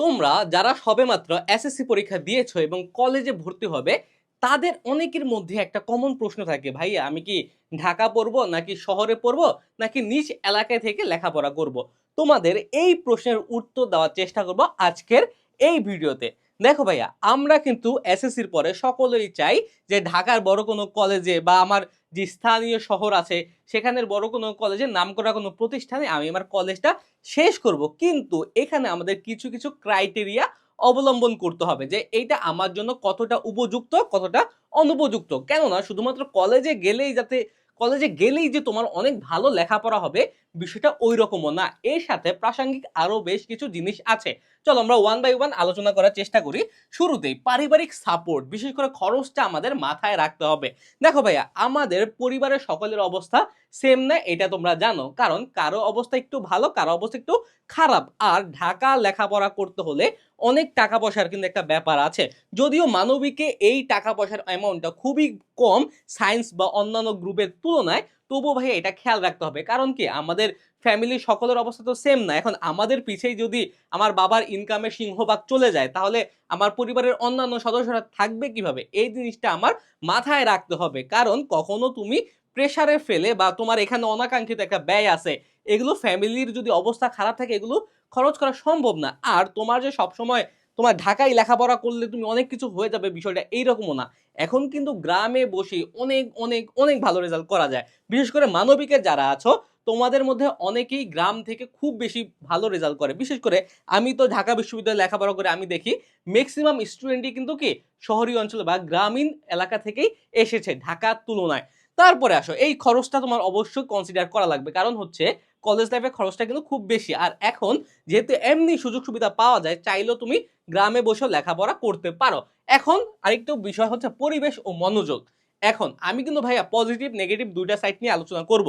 তোমরা যারা সবেমাত্র এসএসসি পরীক্ষা দিয়েছ এবং কলেজে ভর্তি হবে, তাদের অনেকের মধ্যে একটা কমন প্রশ্ন থাকে, ভাইয়া, আমি কি ঢাকা পড়ব, নাকি শহরে পড়ব, নাকি নিজ এলাকায় থেকে লেখাপড়া করব। তোমাদের এই প্রশ্নের উত্তর দেওয়ার চেষ্টা করব আজকের এই ভিডিওতে দেখো ভাইয়া, আমরা কিন্তু এসএসসির পরে সকলেই চাই যে ঢাকার বড় কোনো কলেজে বা আমার যে স্থানীয় শহর আছে, সেখানের বড় কোনো কলেজে নাম করা কোনো প্রতিষ্ঠানে আমি আমার কলেজটা শেষ করব। কিন্তু এখানে আমাদের কিছু কিছু ক্রাইটেরিয়া অবলম্বন করতে হবে যে এইটা আমার জন্য কতটা উপযুক্ত, কতটা অনুপযুক্ত। কেননা শুধুমাত্র কলেজে গেলেই যাতে কলেজে গেলেই যে তোমার অনেক ভালো লেখাপড়া হবে, বিষয়টা ওই রকমও না। এর সাথে প্রাসঙ্গিক আরও বেশ কিছু জিনিস আছে। চলো আমরা ওয়ান বাই ওয়ান আলোচনা করার চেষ্টা করি। শুরুতেই পারিবারিক সাপোর্ট বিশেষ করে খরচটা আমাদের মাথায় রাখতে হবে। দেখো ভাইয়া, আমাদের পরিবারের সকলের অবস্থা সেম না, এটা তোমরা জানো। কারণ কারও অবস্থা একটু ভালো, কারও অবস্থা একটু খারাপ। আর ঢাকা লেখাপড়া করতে হলে অনেক টাকা পয়সার কিন্তু একটা ব্যাপার আছে। যদিও মানবিকে এই টাকা পয়সার অ্যামাউন্টটা খুবই কম সায়েন্স বা অন্যান্য গ্রুপের তুলনায় তবুও ভাই এটা খেয়াল রাখতে হবে। কারণ কি? আমাদের ফ্যামিলির সকলের অবস্থা তো সেম না। এখন আমাদের পিছেই যদি আমার বাবার ইনকামের সিংহভাগ চলে যায়, তাহলে আমার পরিবারের অন্যান্য সদস্যরা থাকবে কীভাবে? এই জিনিসটা আমার মাথায় রাখতে হবে। কারণ কখনো তুমি প্রেশারে ফেলে বা তোমার এখানে অনাকাঙ্ক্ষিত একটা ব্যয় আছে, এগুলো ফ্যামিলির যদি অবস্থা খারাপ থাকে, এগুলো খরচ করা সম্ভব না। আর তোমার যে সবসময় তোমার ঢাকায় লেখাপড়া করলে তুমি অনেক কিছু হয়ে যাবে, বিষয়টা এইরকমও না। এখন কিন্তু গ্রামে বসে অনেক অনেক অনেক ভালো রেজাল্ট করা যায়। বিশেষ করে মানবিকের যারা আছো, তোমাদের মধ্যে অনেকেই গ্রাম থেকে খুব বেশি ভালো রেজাল্ট করে। বিশেষ করে আমি তো ঢাকা বিশ্ববিদ্যালয়ে লেখাপড়া করে আমি দেখি ম্যাক্সিমাম স্টুডেন্টই কিন্তু কি, শহরী অঞ্চল বা গ্রামীণ এলাকা থেকেই এসেছে, ঢাকার তুলনায়। তারপরে আসো, এই খরচটা তোমার অবশ্যই কনসিডার করা লাগবে। কারণ হচ্ছে কলেজ লাইফের খরচটা কিন্তু খুব বেশি। আর এখন যেহেতু এমনি সুযোগ সুবিধা পাওয়া যায়, চাইলেও তুমি গ্রামে বসেও লেখাপড়া করতে পারো। এখন আরেকটু বিষয় হচ্ছে পরিবেশ ও মনোযোগ। এখন আমি কিন্তু ভাইয়া পজিটিভ নেগেটিভ দুইটা সাইড নিয়ে আলোচনা করব।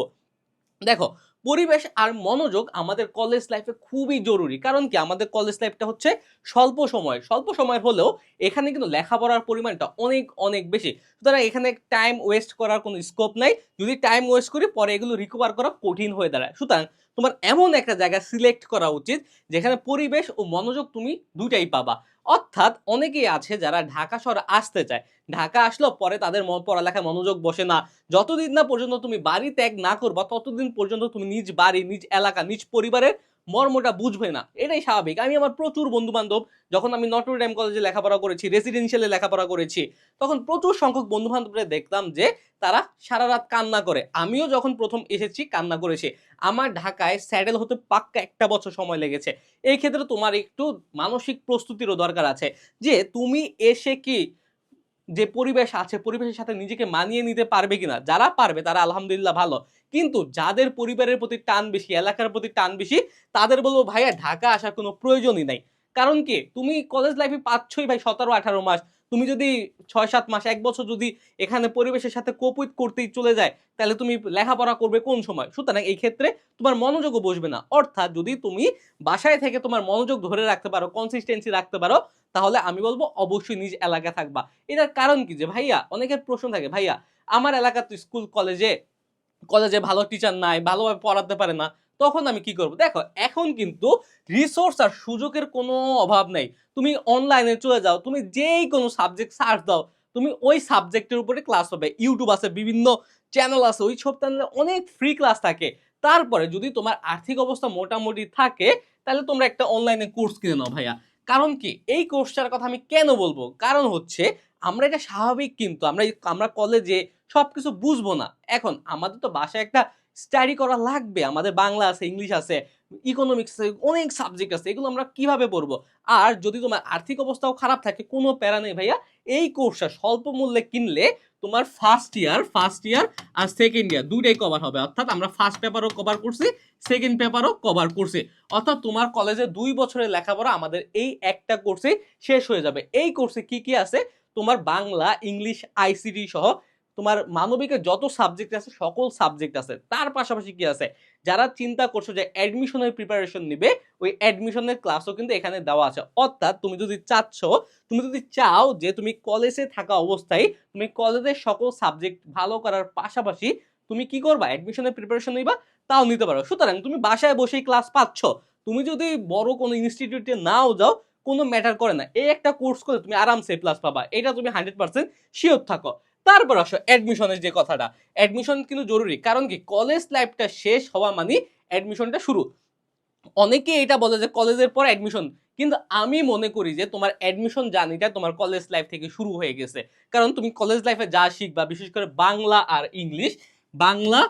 দেখো, পরিবেশ আর মনোযোগ আমাদের কলেজ লাইফে খুবই জরুরি। কারণ কি? আমাদের কলেজ লাইফটা হচ্ছে স্বল্প সময়। স্বল্প সময় হলেও এখানে কিন্তু লেখাপড়ার পরিমাণটা অনেক অনেক বেশি। সুতরাং এখানে টাইম ওয়েস্ট করার কোনো স্কোপ নাই। যদি টাইম ওয়েস্ট করি, পরে এগুলো রিকভার করা কঠিন হয়ে দাঁড়ায়। সুতরাং তোমার এমন একটা জায়গা সিলেক্ট করা উচিত, যেখানে পরিবেশ ও মনোযোগ তুমি দুটাই পাবা। অর্থাৎ অনেকেই আছে যারা ঢাকা শহরে আসতে চায়। ঢাকা আসলো পরে তাদের পড়ালেখায় মনোযোগ বসে না। যতদিন না পর্যন্ত তুমি বাড়ি ত্যাগ না করবা, ততদিন পর্যন্ত তুমি নিজ বাড়ি, নিজ এলাকা, নিজ পরিবারের মর্মটা বুঝবে না। এটাই স্বাভাবিক। আমি আমার প্রচুর বন্ধু বান্ধব যখন আমি নটর ড্যাম কলেজে লেখাপড়া করেছি রেসিডেন্সিয়ালে লেখাপড়া করেছি, তখন প্রচুর সংখ্যক বন্ধু বান্ধবরা দেখতাম যে, তারা সারা রাত কান্না করে। আমিও যখন প্রথম এসেছি, কান্না করেছি। আমার ঢাকায় স্যাডেল হতে পাক্কা একটা বছর সময় লেগেছে। এই ক্ষেত্রে তোমার একটু মানসিক প্রস্তুতিরও দরকার আছে যে, তুমি এসে কি যে পরিবেশ আছে, পরিবেশের সাথে নিজেকে মানিয়ে নিতে পারবে কিনা, যারা পারবে তারা আলহামদুলিল্লাহ ভালো। কিন্তু যাদের পরিবারের প্রতি টান বেশি, এলাকার প্রতি টান বেশি, তাদের বলব ভাইয়া ঢাকা আসার কোনো প্রয়োজনই নাই। কারণ কি? তুমি কলেজ লাইফে পাচ্ছই ভাই সতেরো আঠারো মাস। তুমি যদি ছয়, সাত মাস, এক বছর যদি এখানে পরিবেশের সাথে কোপুইট করতেই চলে যায়, তাহলে তুমি লেখাপড়া করবে কোন সময়? সুতরাং এই ক্ষেত্রে তোমার মনোযোগও বসবে না। অর্থাৎ যদি তুমি বাসায় থেকে তোমার মনোযোগ ধরে রাখতে পারো কনসিস্টেন্সি রাখতে পারো, তাহলে আমি বলব অবশ্যই নিজ এলাকায় থাকবা। এটার কারণ কি যে, ভাইয়া, অনেকের প্রশ্ন থাকে, ভাইয়া, আমার এলাকার তো স্কুল, কলেজে কলেজে ভালো টিচার নাই, ভালোভাবে পড়াতে পারে না। তখন আমি কি করব? দেখো, এখন কিন্তু রিসোর্স আর সুযোগের কোনো অভাব নেই। তুমি অনলাইনে চলে যাও, তুমি যেই কোনো সাবজেক্ট সার্চ দাও, তুমি ওই সাবজেক্টের উপরে ক্লাস পাবে ইউটিউব আছে, বিভিন্ন চ্যানেল আছে, ওই সব চ্যানেলে অনেক ফ্রি ক্লাস থাকে। তারপরে যদি তোমার আর্থিক অবস্থা মোটামুটি থাকে, তাহলে তোমরা একটা অনলাইনে কোর্স কিনে নাও ভাইয়া। কারণ কি? এই কোর্সটার কথা আমি কেন বলব? কারণ হচ্ছে, আমরা এটা স্বাভাবিক কিন্তু, আমরা আমরা কলেজে সব কিছু বুঝব না। এখন, আমাদের তো বাসায় একটা স্টাডি করা লাগবে। আমাদের বাংলা আছে, ইংলিশ আছে ইকোনমিক্স আছে, অনেক সাবজেক্ট আছে, এগুলো আমরা কীভাবে পড়ব? আর যদি তোমার আর্থিক অবস্থাও খারাপ থাকে, কোনো প্যারা নেই ভাইয়া, এই কোর্সটা স্বল্প মূল্যে কিনলে তোমার ফার্স্ট ইয়ার ফার্স্ট ইয়ার আর সেকেন্ড ইয়ার দুইটাই কভার হবে। অর্থাৎ আমরা ফার্স্ট পেপারও কভার করছি সেকেন্ড পেপারও কভার করছি। অর্থাৎ তোমার কলেজে দুই বছরের লেখাপড়া আমাদের এই একটা কোর্সে শেষ হয়ে যাবে। এই কোর্সে কি কি আছে? তোমার বাংলা, ইংলিশ আইসিটি সহ তোমার মানবিকের যত সাবজেক্ট আছে, সকল সাবজেক্ট আছে, তার পাশাপাশি কি আছে? যারা চিন্তা করছ যে অ্যাডমিশনের প্রিপারেশন নিবে, ওই অ্যাডমিশনের ক্লাসও কিন্তু এখানে দেওয়া আছে। অর্থাৎ তুমি যদি চাচ্ছ, তুমি যদি চাও যে তুমি কলেজে থাকা অবস্থায় তুমি কলেজের সকল সাবজেক্ট ভালো করার পাশাপাশি তুমি কি করবা? অ্যাডমিশনের প্রিপারেশন নিবা, তাও নিতে পারো। সুতরাং তুমি বাসায় বসেই ক্লাস পাচ্ছ। তুমি যদি বড় কোনো ইনস্টিটিউটে নাও যাও, কোনো ম্যাটার করে না। এই একটা কোর্স করে তুমি আরামসে প্লাস পাবা। এটা তুমি হান্ড্রেড পার্সেন্ট শিওর থাকো। তারপর আসো অ্যাডমিশনের যে কথাটা। অ্যাডমিশন কিন্তু জরুরি, কারণ কি? কলেজ লাইফটা শেষ হওয়া মানে অ্যাডমিশনটা শুরু। অনেকে এটা বলে যে কলেজের পর অ্যাডমিশন কিন্তু আমি মনে করি যে তোমার অ্যাডমিশন জার্নিটা তোমার কলেজ লাইফ থেকে শুরু হয়ে গেছে। কারণ তুমি কলেজ লাইফে যা শিখবা, বিশেষ করে বাংলা আর ইংলিশ, বাংলা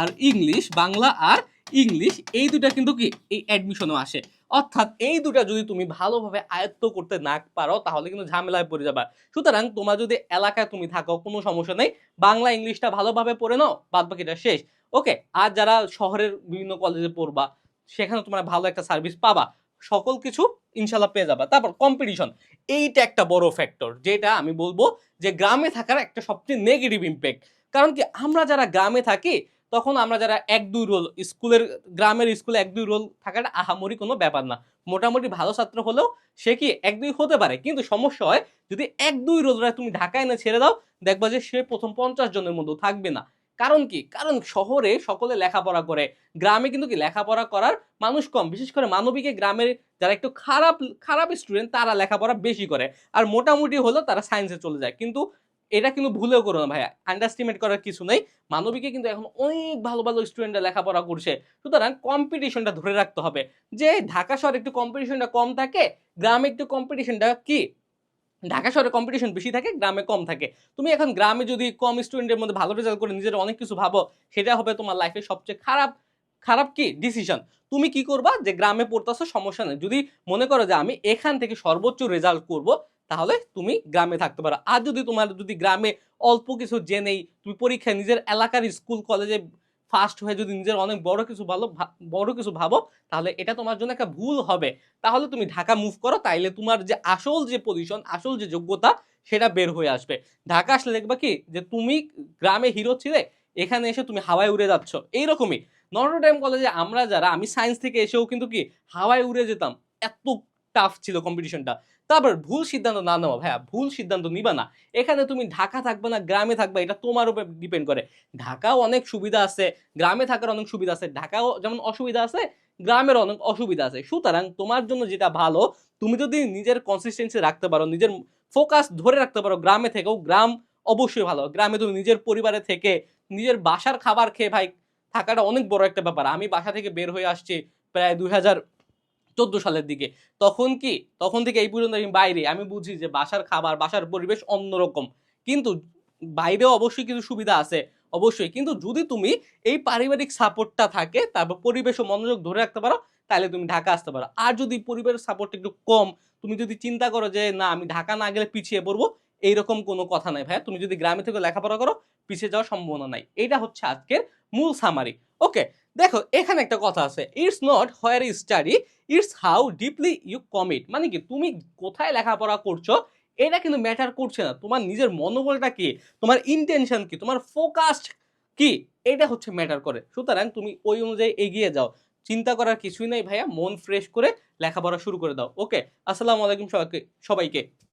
আর ইংলিশ, বাংলা আর ইংলিশ, এই দুটা কিন্তু কি? এই অ্যাডমিশনও আসে। অর্থাৎ এই দুটা যদি তুমি ভালোভাবে আয়ত্ত করতে না পারো, তাহলে কিন্তু ঝামেলায় পড়ে যাবা। সুতরাং তোমার যদি এলাকায় তুমি থাকো, কোনো সমস্যা নেই। বাংলা ইংলিশটা ভালোভাবে পড়ে নাও বাদ বাকিটা শেষ। ওকে, আর যারা শহরের বিভিন্ন কলেজে পড়বা, সেখানে তোমরা ভালো একটা সার্ভিস পাবা। সকল কিছু ইনশাল্লাহ পেয়ে যাবা। তারপর কম্পিটিশন এইটা একটা বড় ফ্যাক্টর যেটা আমি বলব যে গ্রামে থাকার একটা সবচেয়ে নেগেটিভ ইম্প্যাক্ট কারণ কি, আমরা যারা গ্রামে থাকি তখন আমরা যারা এক, দুই রোল স্কুলের, গ্রামের স্কুলে এক, দুই রোল থাকাটা আহামরি কোনো ব্যাপার না। মোটামুটি ভালো ছাত্র হলেও সে কি এক, দুই হতে পারে। কিন্তু সমস্যা হয়, যদি এক, দুই রোলরা তুমি ঢাকায় এনে ছেড়ে দাও, দেখবা যে সে প্রথম পঞ্চাশ জনের মধ্যে থাকবে না। কারণ কি? কারণ শহরে সকলে লেখাপড়া করে। গ্রামে কিন্তু কি লেখাপড়া করার মানুষ কম। বিশেষ করে মানবিকে গ্রামের যারা একটু খারাপ খারাপ স্টুডেন্ট তারা লেখাপড়া বেশি করে। আর মোটামুটি হলেও তারা সায়েন্সে চলে যায়। কিন্তু এটা কিন্তু ভুলেও করো না ভাইয়া। আন্ডারস্টিমেট করার কিছু নেই। মানবিকে কিন্তু এখন অনেক ভালো ভালো স্টুডেন্টরা লেখাপড়া করছে। সুতরাং কম্পিটিশনটা ধরে রাখতে হবে। যে ঢাকা শহরে একটু কম্পিটিশনটা কম থাকে, গ্রামে একটু কম্পিটিশনটা কি? ঢাকা শহরে কম্পিটিশন বেশি থাকে, গ্রামে কম থাকে। তুমি এখন গ্রামে যদি কম স্টুডেন্টের মধ্যে ভালো রেজাল্ট করে নিজের অনেক কিছু ভাবো, সেটা হবে তোমার লাইফে সবচেয়ে খারাপ খারাপ কি? ডিসিশন তুমি কি করবা? যে গ্রামে পড়তেছো, সমস্যা নেই। যদি মনে করো যে আমি এখান থেকে সর্বোচ্চ রেজাল্ট করব তাহলে তুমি গ্রামে থাকতে পারো। আর যদি তোমার যদি গ্রামে অল্প কিছু জেনেই তুমি পরীক্ষায় নিজের এলাকার স্কুল, কলেজে ফার্স্ট হয়ে যদি নিজের অনেক বড় কিছু ভালো বড় কিছু ভাবো, তাহলে এটা তোমার জন্য একটা ভুল হবে। তাহলে তুমি ঢাকা মুভ করো, তাইলে তোমার যে আসল যে পজিশন আসল যে যোগ্যতা, সেটা বের হয়ে আসবে। ঢাকা আসলে দেখবা কি, যে তুমি গ্রামে হিরো ছিলে, এখানে এসে তুমি হাওয়ায় উড়ে যাচ্ছ। এইরকমই। নটরডেম কলেজে আমরা যারা, আমি সায়েন্স থেকে এসেও কিন্তু কি, হাওয়ায় উড়ে যেতাম। এত টাফ ছিল কম্পিটিশনটা তারপর ভুল সিদ্ধান্ত না নেওয়া, ভাইয়া, ভুল সিদ্ধান্ত নিবা না। এখানে তুমি ঢাকা থাকবে না, গ্রামে থাকবে, এটা তোমার উপর ডিপেন্ড করে। ঢাকাও অনেক সুবিধা আছে, গ্রামে থাকার অনেক সুবিধা আছে, ঢাকাও যেমন অসুবিধা আছে, গ্রামের অনেক অসুবিধা আছে। সুতরাং তোমার জন্য যেটা ভালো, তুমি যদি নিজের কনসিস্টেন্সি রাখতে পারো, নিজের ফোকাস ধরে রাখতে পারো গ্রামে থেকেও, গ্রাম অবশ্যই ভালো। গ্রামে তুমি নিজের পরিবারে থেকে নিজের বাসার খাবার খেয়ে, ভাই, থাকাটা অনেক বড় একটা ব্যাপার। আমি বাসা থেকে বের হয়ে আসছি প্রায় দুই হাজার চোদ্দ সালের দিকে। তখন কি? তখন থেকে এই পর্যন্ত আমি বাইরে। আমি বুঝি যে বাসার খাবার, বাসার পরিবেশ অন্যরকম। কিন্তু বাইরেও অবশ্যই কিছু সুবিধা আছে। অবশ্যই। কিন্তু যদি তুমি এই পারিবারিক সাপোর্টটা থাকে, তারপর পরিবেশ ও মনোযোগ ধরে রাখতে পারো, তাহলে তুমি ঢাকা আসতে পারো। আর যদি পরিবারের সাপোর্ট একটু কম, তুমি যদি চিন্তা করো যে, না, আমি ঢাকা না গেলে পিছিয়ে পড়ব, এইরকম কোনো কথা নাই ভাই তুমি যদি গ্রামে থেকে লেখাপড়া করো, পিছিয়ে যাওয়ার সম্ভাবনা নাই। এটা হচ্ছে আজকের মূল সামারি ওকে দেখো, এখানে একটা কথা আছে। It's not where you study it's how deeply you commit মানে কি, তুমি কোথায় লেখাপড়া করছ, এটা কিন্তু ম্যাটার করছে না। তোমার নিজের মনোবলটা কি, তোমার ইন্টেনশন কি, তোমার ফোকাসড কি, এটা হচ্ছে ম্যাটার করে। সুতরাং তুমি ওই অনুযায়ী এগিয়ে যাও। চিন্তা করার কিছুই নাই ভাইয়া, মন ফ্রেশ করে লেখাপড়া শুরু করে দাও। ওকে আসসালামু আলাইকুম সবাইকে সবাইকে।